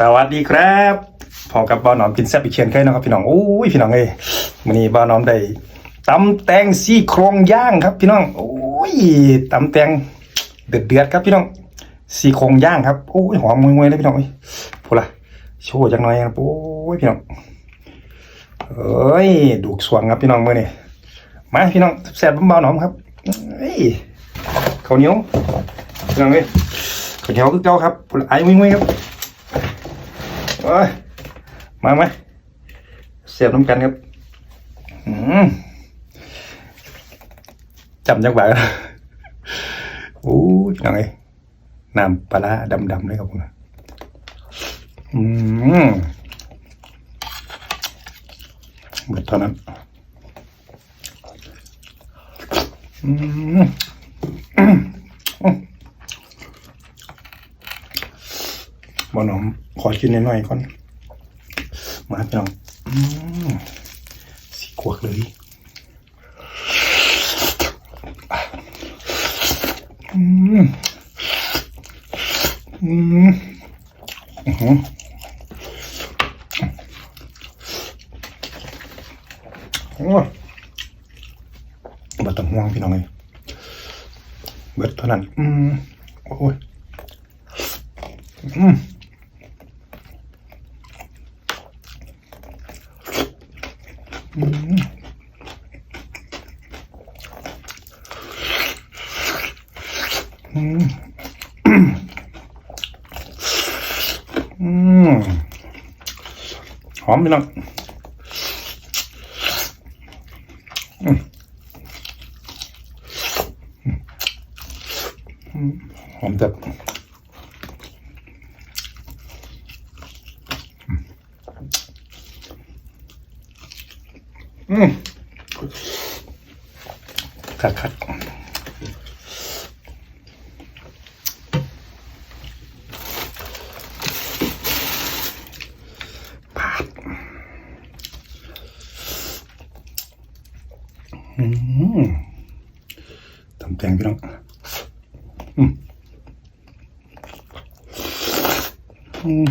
สวัสดีครับพอกับบ้าวหนอมกินแซ่บอีกเช่นเคยนะครับพี่น้องโอ้ยพี่น้องเอ้ยวันนี้บ้าวหนอมได้ตำแตงซี่โครงย่างครับ พี่น้องโอ้ยตำแตงเดือดเดือดครับพี่น้องซี่โครงย่างครับโอ้ยหอมมวยๆเลยพี่น้องเอ้พูดละโชว์จังหน่อยครับโอ้ยพี่น้องเอ้ยดูกสวงครับพี่น้องเมื่อนี่มาพี่น้องแซ่บๆบ้าวหนอมครับเอ้ยข้าวเหนียวพี่น้องเอ้ยข้าวเหนียวคือเก่าครับพูดไอ้มวยๆครับ โอ้ยมาไหมเสียบน้ำกันครับอืมจำจังหวะกันโอ้ยยังไงน้ำปลาร้าดำๆเลยครับผมอืมหมดเท่านั้นอืม บอน้องขอกินหน่อยๆก่อน มาพี่น้องสีกวกเลยอืมอืมอื้อบัต้องห่วงพี่น้องเลยเบิดเท่านั้น อืม โอ้ย อืม 음. 음. 음. 아, 그냥. 음. 음. 완벽. 음. 각각. 음, 담땡기랑, 음, 음,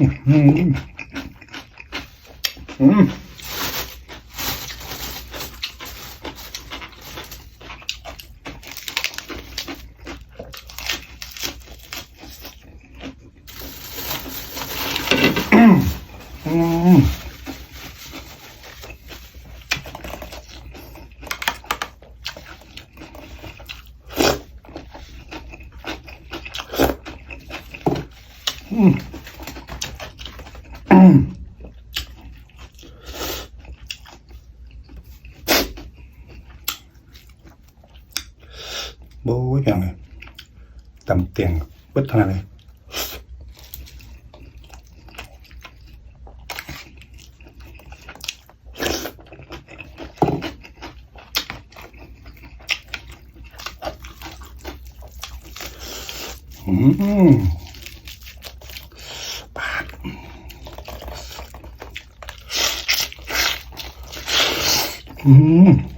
음. 음. 嗯。 ตำเตียงเบิดเท่านั้นเลย อืมปาดอืม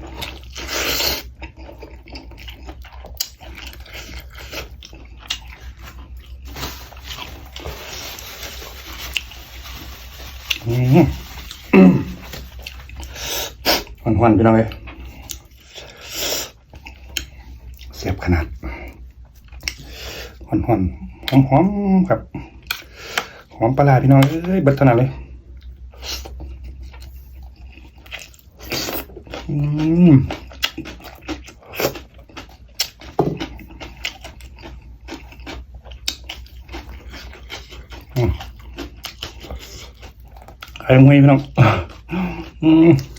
หวานๆพี่น้องเลยเสียบขนาดหอมหอมหอมหอมๆครับหอมปลาพี่น้องเอ้ยบิดขนาดเลยอืมอืมไข่มวยพี่น้องอืม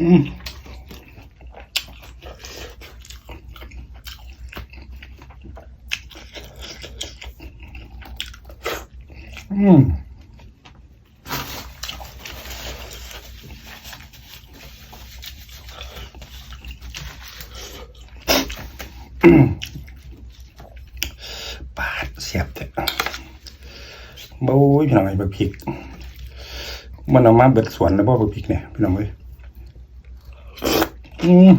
อืมอืมปาดเสียบเถอะโบ้ยพี่น้องไอ้บะพริกมันเอามาเบิดสวนแล้วบ่บักพริกเนี่ยพี่น้องเอ้ย อืม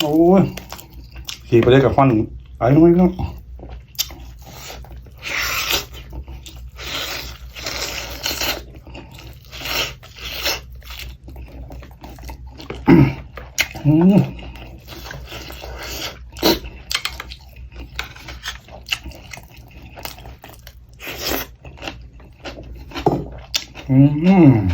โอ้ยขี่ไปเลยกับฟันไอ้น้อยเนาะ 음. 음.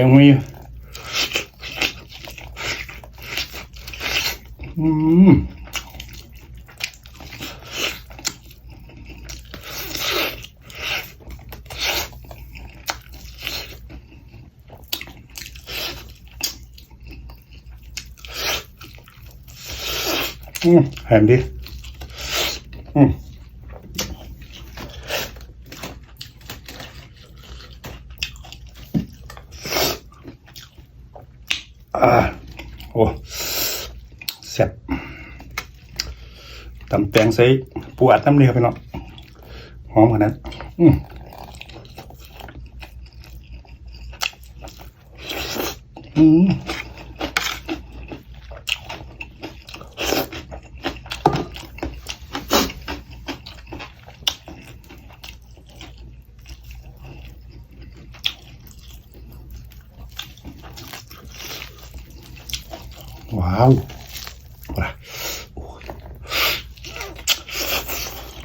vậy không yêu uhm. Ừ, hèm đi. Ừ. โอ้แซ่บตำแตงใส่ปูอัดน้ำนี่ครับพี่น้องหอมขนาดอืมอืม Wow. Voilà.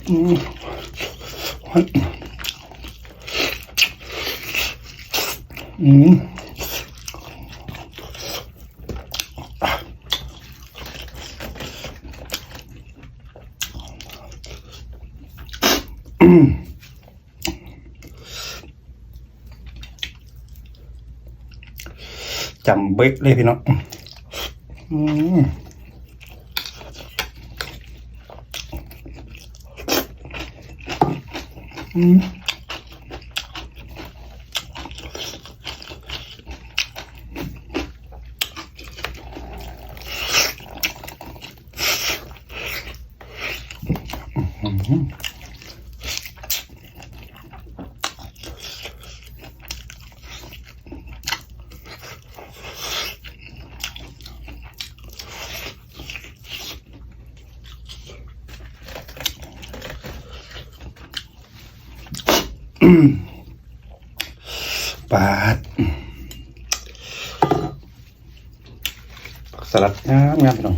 Mmh. Ouais. Mmh. chẳng biết đi thì nó 음. 음. ปาดผักสลัดงามงามพี่น้อง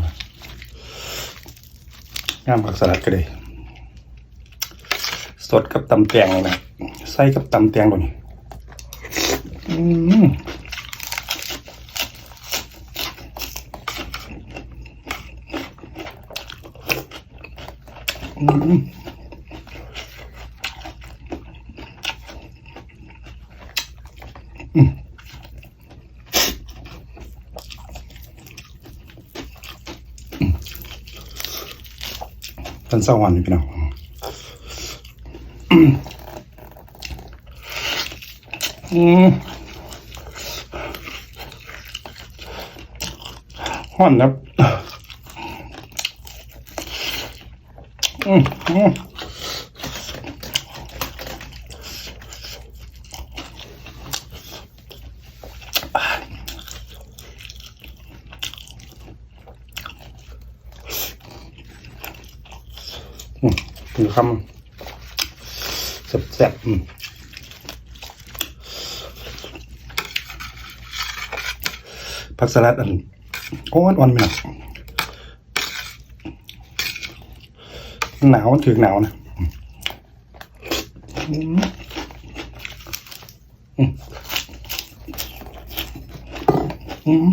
งามผักสลัดก็เลยสดกับตำแตงเลยนะใส่กับตำแตงตัวนี้อืม อืมท่านเศร้าวันนี่พี่น้องอืมอืมห้อนครับอืมอืม อืมมีคำแซ่บๆอืมผักสลัดอันโอ้อ่อนไปหน่อยหนาวถึงหนาวนะอืมอืม